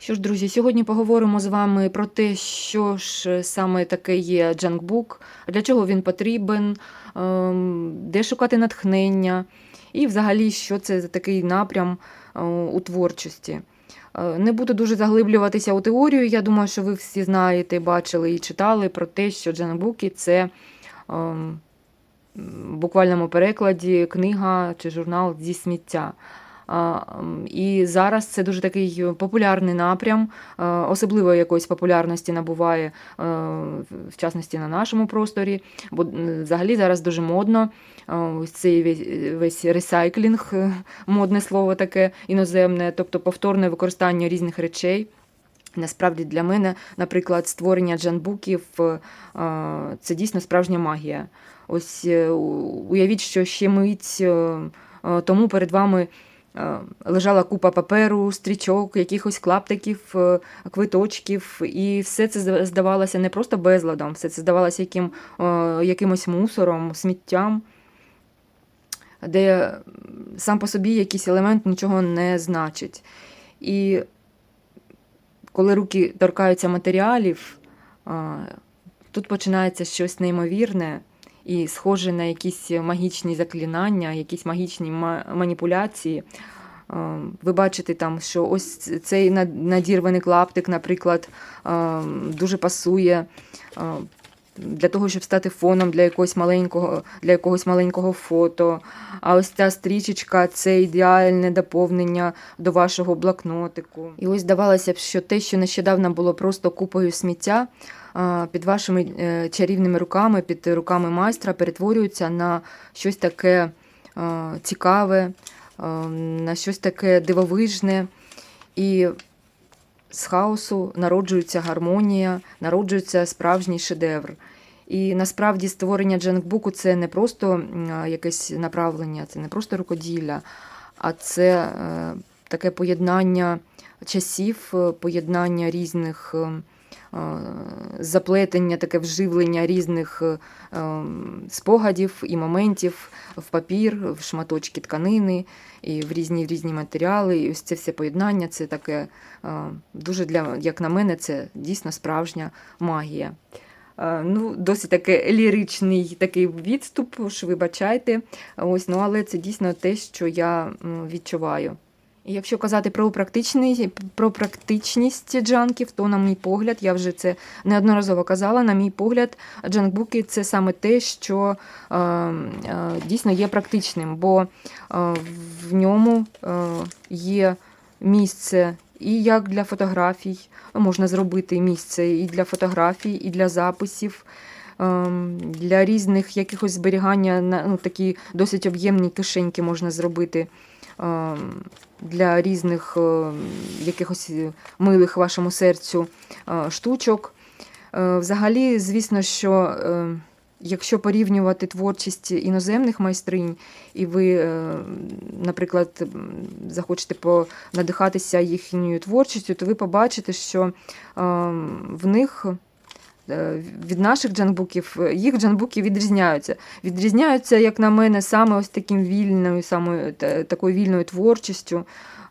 Що ж, друзі, сьогодні поговоримо з вами про те, що ж саме таке є джанкбук, для чого він потрібен, ем, де шукати натхнення, і взагалі, що це за такий напрям е, у творчості. Е, Не буду дуже заглиблюватися у теорію. Я думаю, що ви всі знаєте, бачили і читали про те, що джанкбуки це ем, в буквальному перекладі книга чи журнал зі сміття. І зараз це дуже такий популярний напрям, е, особливо якоїсь популярності набуває, е, в частності на нашому просторі, бо взагалі зараз дуже модно. е, Ось цей весь, ресайклінг, модне слово таке іноземне, тобто повторне використання різних речей. Насправді для мене, наприклад, створення джанбуків це дійсно справжня магія. Ось уявіть, що ще мить тому перед вами лежала купа паперу, стрічок, якихось клаптиків, е, квиточків, і все це здавалося не просто безладом, все це здавалося яким, е, якимось мусором, сміттям, де сам по собі якийсь елемент нічого не значить. І коли руки торкаються матеріалів, тут починається щось неймовірне і схоже на якісь магічні заклинання, якісь магічні маніпуляції. Ви бачите там, що ось цей надірваний клаптик, наприклад, дуже пасує для того, щоб стати фоном для якогось маленького, для якогось маленького фото. А ось ця стрічечка це ідеальне доповнення до вашого блокнотику. І ось здавалося б, що те, що нещодавно було просто купою сміття, під вашими е, чарівними руками, під руками майстра, перетворюється на щось таке цікаве, на щось таке дивовижне. І з хаосу народжується гармонія, народжується справжній шедевр. І насправді створення джанкбуку це не просто якесь направлення, це не просто рукоділля, а це е, таке поєднання часів, е, поєднання різних е, е, заплетення, таке вживлення різних е, е, спогадів і моментів в папір, в шматочки тканини і в різні різні матеріали. І ось це все поєднання це таке е, дуже для, як на мене, це дійсно справжня магія. Е, Ну, досить таке ліричний такий відступ, що вибачайте. Ось, ну, але це дійсно те, що я відчуваю. Якщо казати про, практичний, про практичність джанків, то, на мій погляд, я вже це неодноразово казала, на мій погляд, джанкбуки це саме те, що е, е, дійсно є практичним, бо е, в ньому е, є місце і як для фотографій, можна зробити місце і для фотографій, і для записів. ем, Для різних якихось зберігання ну, такі досить об'ємні кишеньки можна зробити для різних ем, якихось милих вашому серцю е, штучок. Е, Взагалі, звісно, що е, якщо порівнювати творчість іноземних майстринь, і ви, е, наприклад, захочете понадихатися їхньою творчістю, то ви побачите, що е, в них. Е, Від наших джанбуків е, їх джанбуки відрізняються. Відрізняються, як на мене, саме ось таким вільною, саме такою вільною творчістю.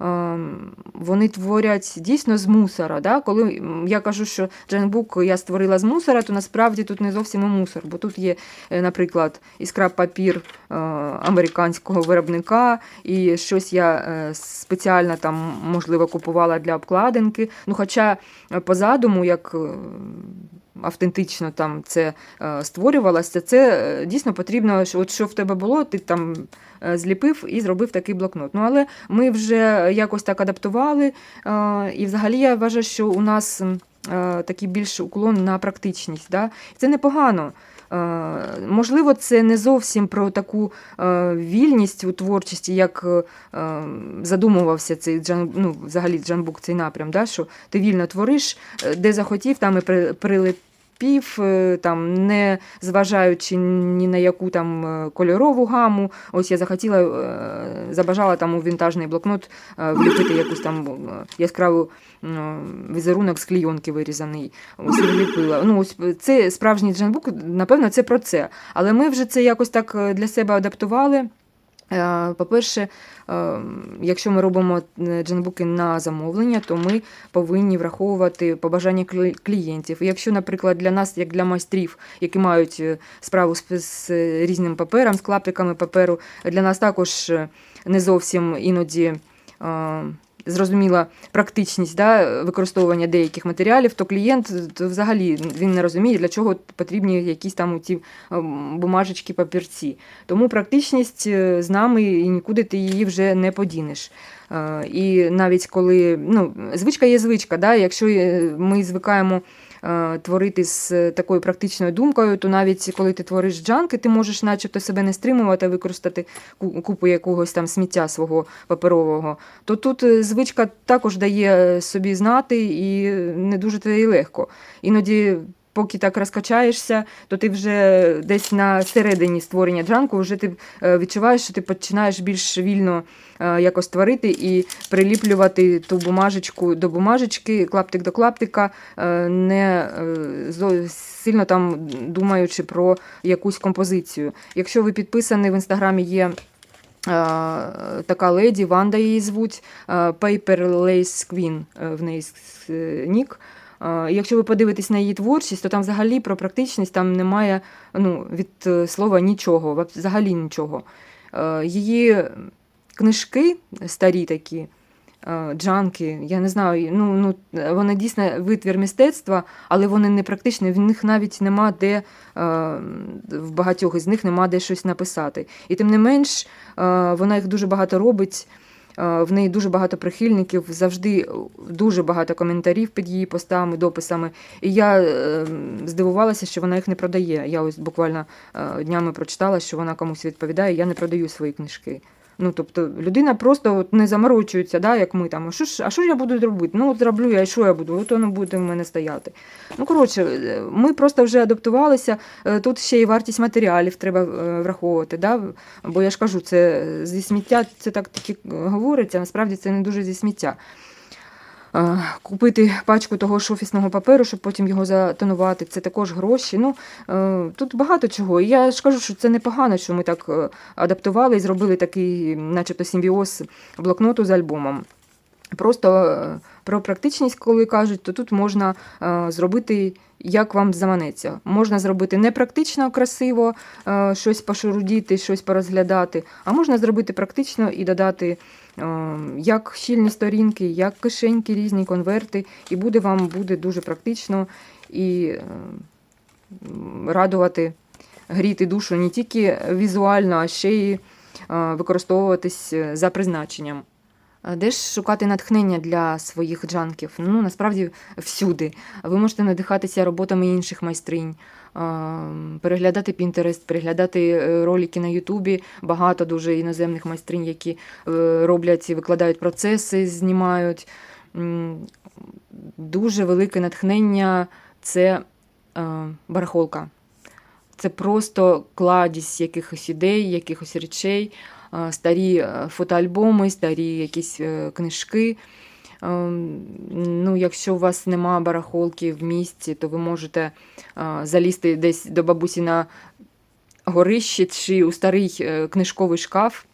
Ем, Вони творять дійсно з мусора. Да? Коли я кажу, що джанбук я створила з мусора, то насправді тут не зовсім і мусор, бо тут є, е, наприклад, і скраб-папір е, американського виробника, і щось я спеціально там, можливо, купувала для обкладинки. Ну, хоча по задуму, як автентично там це е, створювалося, це е, дійсно потрібно, от що в тебе було, ти там е, зліпив і зробив такий блокнот. Ну, але ми вже якось так адаптували, і взагалі я вважаю, що у нас такий більш уклон на практичність. Да? Це непогано. Е, Можливо, це не зовсім про таку е, вільність у творчості, як е, задумувався цей джан, ну, взагалі джанбук, цей напрям, да, що ти вільно твориш, де захотів, там і при- прилепів, е, там, не зважаючи ні на яку там е, кольорову гаму. Ось я захотіла, е, забажала там у вінтажний блокнот вліпити якусь там яскраву візерунок з клійонки вирізаний. Ось вліпила. Ну, ось це справжній джанбук, напевно, це про це. Але ми вже це якось так для себе адаптували. Е, По-перше, е, якщо ми робимо джинбуки на замовлення, то ми повинні враховувати побажання клієнтів. І Якщо, наприклад, для нас, як для майстрів, які мають е, справу з, різним папером, з клаптиками паперу, для нас також е, не зовсім іноді. Зрозуміла практичність да, використовування деяких матеріалів, то клієнт то взагалі він не розуміє, для чого потрібні якісь там ці бумажечки, папірці. Тому практичність е, з нами і нікуди ти її вже не подінеш. Е, І навіть коли ну, звичка є звичка, да? якщо е, ми звикаємо творити з такою практичною думкою, то навіть коли ти твориш джанки, ти можеш начебто себе не стримувати, використати купу якогось там сміття свого паперового, то тут е, звичка також дає собі знати і не дуже те й легко. Іноді поки так розкачаєшся, то ти вже десь на середині створення джанку вже ти е, відчуваєш, що ти починаєш більш вільно е, якось творити і приліплювати ту бумажечку до бумажечки, клаптик до клаптика, е, не сильно там думаючи про якусь композицію. Якщо ви підписані в інстаграмі є. Така леді, Ванда її звуть, Paper Lace Queen в неї нік. Е, Якщо ви подивитесь на її творчість, то там взагалі про практичність там немає ну, від е, слова нічого, взагалі нічого. Е, Її книжки старі такі, джанки, я не знаю, ну, ну, вони дійсно витвір мистецтва, але вони не практичні, в них навіть нема де, в багатьох із них нема де щось написати. І тим не менш, вона їх дуже багато робить. Е, В неї дуже багато прихильників, завжди дуже багато коментарів під її постами, дописами. І я е, здивувалася, що вона їх не продає. Я ось буквально е, днями прочитала, що вона комусь відповідає, я не продаю свої книжки. Ну, тобто людина просто от не заморочується, да, як ми там. А що ж, а що ж я буду робити? Ну, от зроблю я, і що я буду? От воно буде в мене стояти. Ну, коротше, е, ми просто вже адаптувалися. Е, Тут ще й вартість матеріалів треба е, враховувати. Да? Бо я ж кажу, це зі сміття це так таки говориться, насправді це не дуже зі сміття. Е, Купити пачку того ж офісного паперу, щоб потім його затонувати, це також гроші. Ну, е, тут багато чого. І я ж кажу, що це непогано, що ми так е, адаптували і зробили такий, начебто, симбіоз блокноту з альбомом. Просто про практичність, коли кажуть, то тут можна зробити, як вам заманеться. Можна зробити не практично красиво, е, щось пошурудіти, щось порозглядати, а можна зробити практично і додати е, як щільні сторінки, як кишеньки, різні конверти, і буде вам буде дуже практично і е, радувати, гріти душу не тільки візуально, а ще й використовуватись за призначенням. А Де ж шукати натхнення для своїх джанків? Ну, насправді всюди. Ви можете надихатися роботами інших майстринь, переглядати Pinterest, переглядати е, ролики на Ютубі. Багато дуже іноземних майстринь, які е, роблять і викладають процеси, знімають. Дуже велике натхнення це е, барахолка. Це просто кладість якихось ідей, якихось речей, е, старі е, фотоальбоми, старі якісь е, книжки. Е, Ну, якщо у вас нема барахолки в місті, то ви можете е, залізти десь до бабусі на горище чи у старий книжковий шкаф.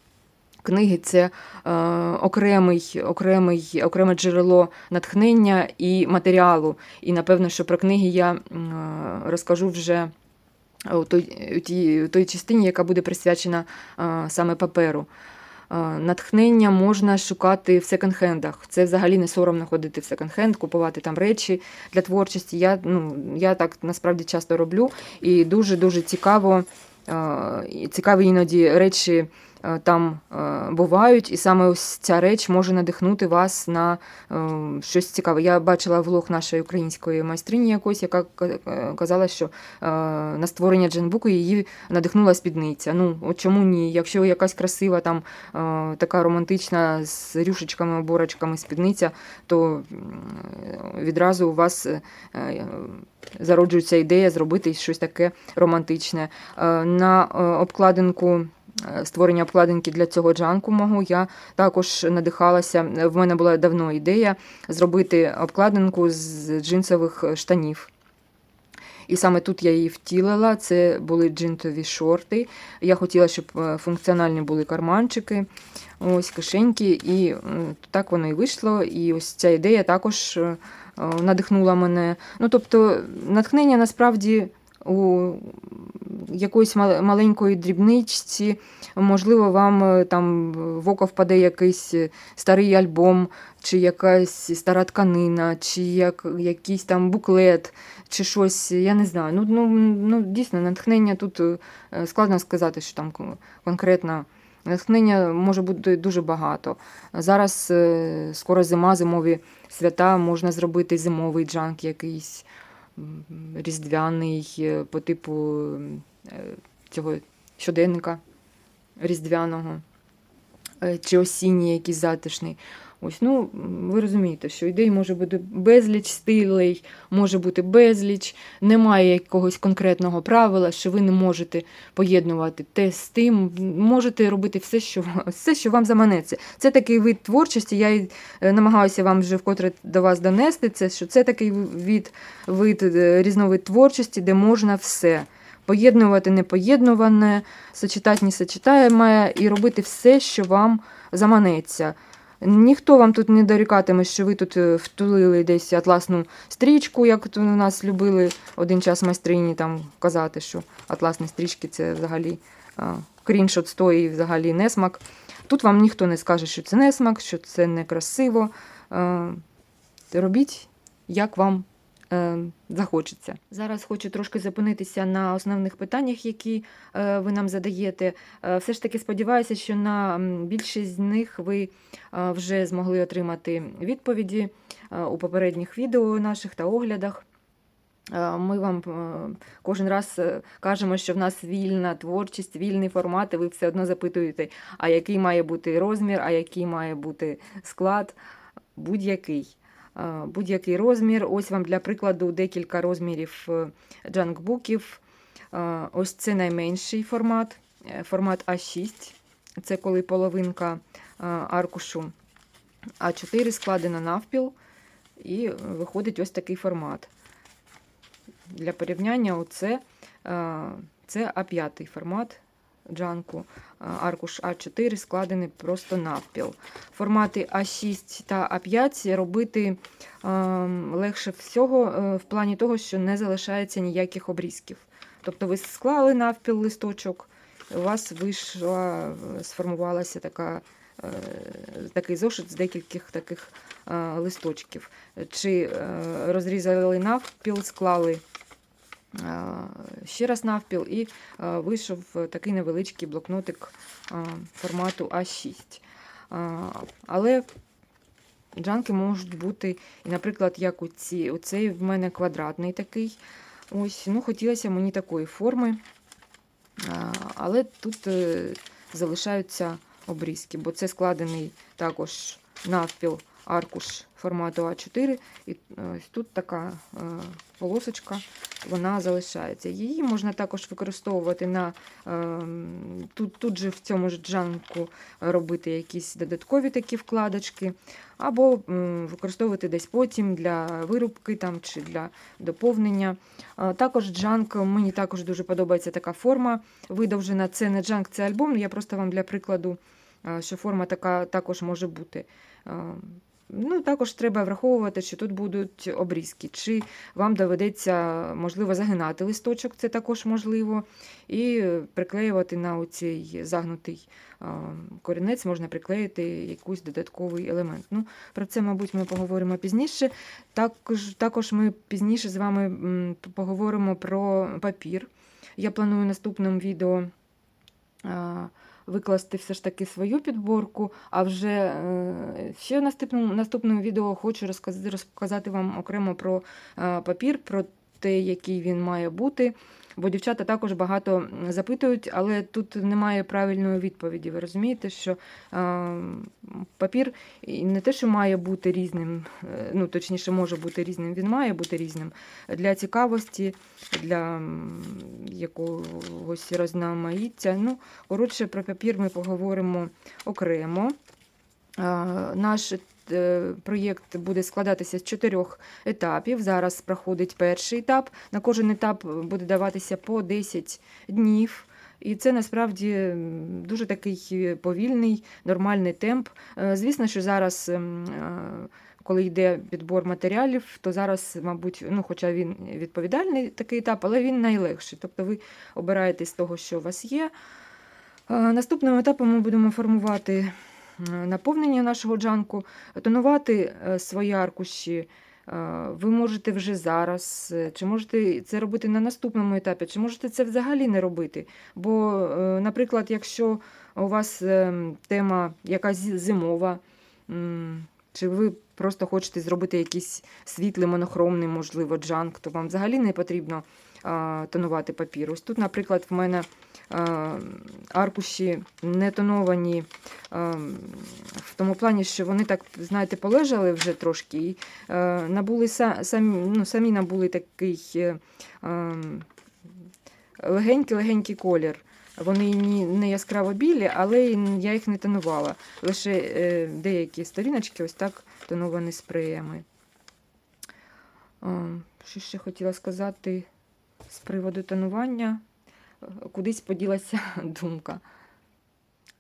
Книги це е, окремий, окремий, окреме джерело натхнення і матеріалу. І напевно, що про книги я е, розкажу вже у той, у тій, у той частині, яка буде присвячена е, саме паперу. Е, Натхнення можна шукати в секонд-хендах. Це взагалі не соромно ходити в секонд-хенд, купувати там речі для творчості. Я, ну, я так насправді часто роблю і дуже-дуже цікаво, е, цікаві іноді речі там е, бувають, і саме ось ця реч може надихнути вас на е, щось цікаве. Я бачила влог нашої української майстрині якось, яка е, казала, що е, на створення дженбуку її надихнула спідниця. Ну, чому ні? Якщо якась красива, там е, така романтична з рюшечками, оборочками спідниця, то відразу у вас е, е, зароджується ідея зробити щось таке романтичне. Е, На е, обкладинку. Е, Створення обкладинки для цього джанку мого я також надихалася. В мене була давно ідея зробити обкладинку з джинсових штанів. І саме тут я її втілила. Це були джинтові шорти. Я хотіла, щоб е, функціональні були карманчики, ось кишеньки, і е, так воно і вийшло. І ось ця ідея також е, е, надихнула мене. Ну, тобто, натхнення насправді у якоїсь мал- маленької дрібничці, можливо, вам е, там в око впаде якийсь е, старий альбом, чи якась стара тканина, чи як, якийсь там буклет, чи щось, я не знаю. Ну, ну, ну дійсно, натхнення тут е, складно сказати, що там кон- конкретно. Натхнення може бути дуже багато. Зараз скоро зима, зимові свята, можна зробити зимовий джанк якийсь різдвяний е, по типу е, цього щоденника різдвяного чи осінній якийсь затишний. Ось, ну, ви розумієте, що ідей може бути безліч стилей, може бути безліч, немає якогось конкретного правила, що ви не можете поєднувати те з тим, можете робити все, що, все, що вам заманеться. Це такий вид творчості, я е, намагаюся вам вже вкотре до вас донести це, що це такий від, вид, е, різновид творчості, де можна все. Поєднувати непоєднуване, сочетати несочетаєме і робити все, що вам заманеться. Ніхто вам тут не дорікатиме, що ви тут е, втулили десь атласну стрічку, як от у нас любили один час майстрині там казати, що атласні стрічки це взагалі крінж отстой і взагалі несмак. Тут вам ніхто не скаже, що це несмак, що це некрасиво. А, робіть, як вам е, захочеться. Зараз хочу трошки зупинитися на основних питаннях, які е, ви нам задаєте. Е, все ж таки сподіваюся, що на більшість з них ви е, вже змогли отримати відповіді е, у попередніх відео наших та оглядах. Е, Ми вам е, кожен раз е, кажемо, що в нас вільна творчість, вільний формат, і ви все одно запитуєте, а який має бути розмір, а який має бути склад, будь-який. Е, Будь-який розмір. Ось вам для прикладу декілька розмірів е, джанкбуків. Е, Ось це найменший формат, формат А6. Це коли половинка аркушу А4 складена навпіл, і виходить ось такий формат. Для порівняння, оце, це А5 формат джанку, е, аркуш А4 складений просто навпіл. Формати А6 та А5 робити е, легше всього е, в плані того, що не залишається ніяких обрізків. Тобто ви склали навпіл листочок, у вас вийшла, е, сформувалася така, такий зошит з декількох таких листочків. Чи розрізали навпіл, склали ще раз навпіл, і е, вийшов такий невеличкий блокнотик е, формату А6. Е, Але джанки можуть бути, і, наприклад, як оці, оцей в мене квадратний такий. Ось, ну, хотілося мені такої форми. Але тут е, залишаються обрізки, бо це складений також навпіл аркуш формату А4. І ось тут така е, полосочка, вона залишається. Її можна також використовувати на е, тут, тут же в цьому ж джанку робити якісь додаткові такі вкладочки, або використовувати десь потім для вирубки там, чи для доповнення. Також джанк, мені також дуже подобається така форма видовжена. Це не джанк, це альбом. Я просто вам для прикладу, що форма така також може бути. Ну, також треба враховувати, що тут будуть обрізки. Чи вам доведеться, можливо, загинати листочок, це також можливо. І приклеювати на оцей загнутий корінець, можна приклеїти якийсь додатковий елемент. Ну, про це, мабуть, ми поговоримо пізніше. Також, також ми пізніше з вами поговоримо про папір. Я планую наступним відео викласти все ж таки свою підборку, а вже е, ще в наступному, наступному відео хочу розказати, розказати вам окремо про е, папір, про те, який він має бути. Бо дівчата також багато запитують, але тут немає правильної відповіді. Ви розумієте, що папір не те, що має бути різним, е, ну точніше, може бути різним, він має бути різним для цікавості, для якогось розноманіття. Ну, коротше, про папір ми поговоримо окремо. Наш проєкт буде складатися з чотирьох етапів. Зараз проходить перший етап. На кожен етап буде даватися по 10 днів. І це насправді дуже такий повільний, нормальний темп. Е, Звісно, що зараз, ем, е, коли йде підбор матеріалів, то зараз, мабуть, ну, хоча він відповідальний такий етап, але він найлегший. Тобто ви обираєте з того, що у вас є. Е, Наступним етапом ми будемо формувати е, наповнення нашого джанку, тонувати е, свої аркуші. е, Ви можете вже зараз, е, чи можете це робити на наступному етапі, чи можете це взагалі не робити. Бо, наприклад, якщо у вас тема якась зимова, чи ви просто хочете зробити якийсь світлий, монохромний, можливо, джанк, то вам взагалі не потрібно тонувати папір. Ось тут, наприклад, в мене аркуші не тоновані в тому плані, що вони так, знаєте, полежали вже трошки і набули самі, ну, самі набули такий легенький-легенький колір. Вони не яскраво білі, але я їх не тонувала. Лише е, деякі сторіночки ось так тоновані спреями. Що ще хотіла сказати з приводу тонування? Е, Кудись поділася думка.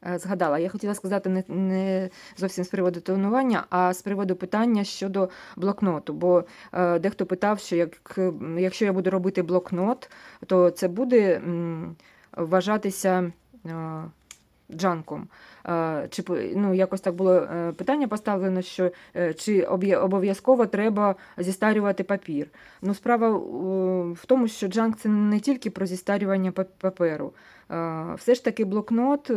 Е, Згадала, я хотіла сказати не, не зовсім з приводу тонування, а з приводу питання щодо блокноту. Бо е, дехто питав, що як, якщо я буду робити блокнот, то це буде м, вважатися е, джанком. Чи ну, якось так було е, питання поставлено, що е, чи обов'язково треба зістарювати папір. Ну, справа в тому, що джанк це не тільки про зістарювання паперу. Все ж таки блокнот,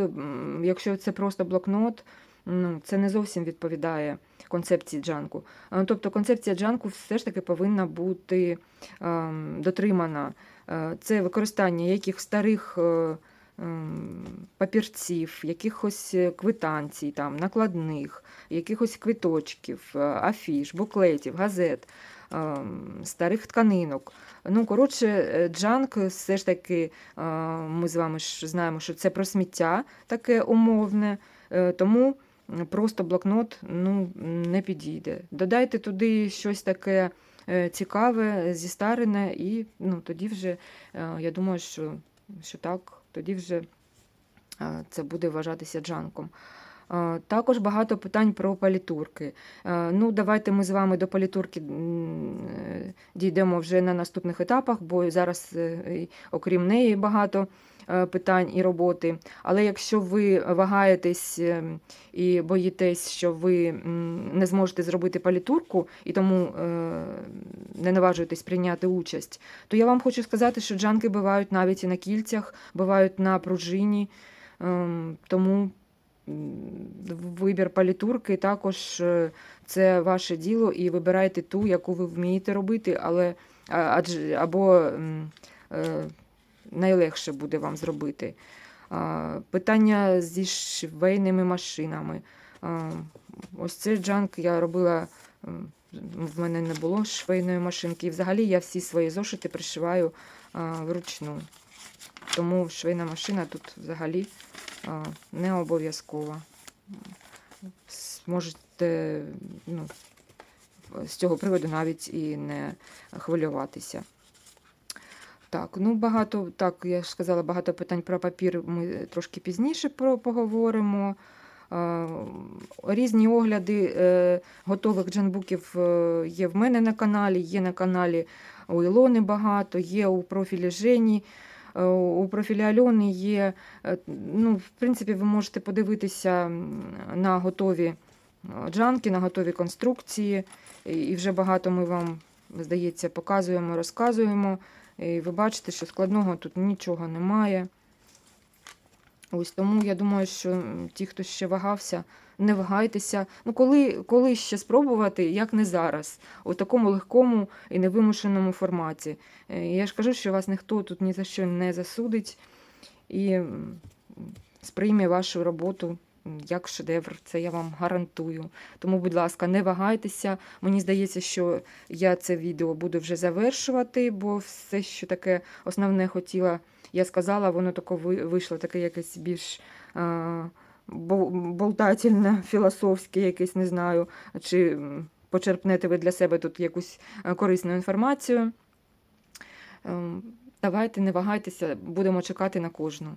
якщо це просто блокнот, ну, це не зовсім відповідає концепції джанку. Е, Тобто концепція джанку все ж таки повинна бути дотримана. Це використання яких старих е, папірців, якихось е, квитанцій, там, накладних, якихось квиточків, е, афіш, буклетів, газет, ем, старих тканинок. Ну, коротше, е, джанк все ж таки, ми з вами ж знаємо, що це про сміття таке умовне, тому просто блокнот ну, не підійде. Додайте туди щось таке цікаве, зістарене, і ну, тоді вже, я думаю, що, що так, тоді вже це буде вважатися джанком. Також багато питань про палітурки. Ну, давайте ми з вами до палітурки дійдемо вже на наступних етапах, бо зараз, е, окрім неї, багато питань і роботи. Але якщо ви вагаєтесь е, і боїтесь, що ви не зможете зробити палітурку і тому е, не наважуєтесь прийняти участь, то я вам хочу сказати, що джанки бувають навіть і на кільцях, бувають на пружині. Ем, Тому вибір палітурки також е, це ваше діло, і вибирайте ту, яку ви вмієте робити, але адже або е, найлегше буде вам зробити. Питання зі швейними машинами. Ось цей джанк я робила. В мене не було швейної машинки. І взагалі я всі свої зошити пришиваю вручну. Тому швейна машина тут взагалі не обов'язкова. Можете ну, з цього приводу навіть і не хвилюватися. Так, ну багато, так, я ж сказала, багато питань про папір ми трошки пізніше про, поговоримо. Різні огляди е, готових джанбуків е, є в мене на каналі, є на каналі у Ілони багато, є у профілі Жені. Е, У профілі Альони є. Ну, в принципі, ви можете подивитися на готові джанки, на готові конструкції. І вже багато ми вам, здається, показуємо, розказуємо. І ви бачите, що складного тут нічого немає. Ось тому я думаю, що ті, хто ще вагався, не вагайтеся. Ну, коли, коли ще спробувати, як не зараз, у такому легкому і невимушеному форматі. Е, Я ж кажу, що вас ніхто тут ні за що не засудить і сприйме вашу роботу як шедевр. Це я вам гарантую. Тому, будь ласка, не вагайтеся. Мені здається, що я це відео буду вже завершувати, бо все, що таке основне хотіла, я сказала, воно таке ви- вийшло таке якесь більш. а, бо- наболтательне, філософське, якесь, не знаю, чи почерпнете ви для себе тут якусь е, корисну інформацію. Ем, Давайте, не вагайтеся, будемо чекати на кожну.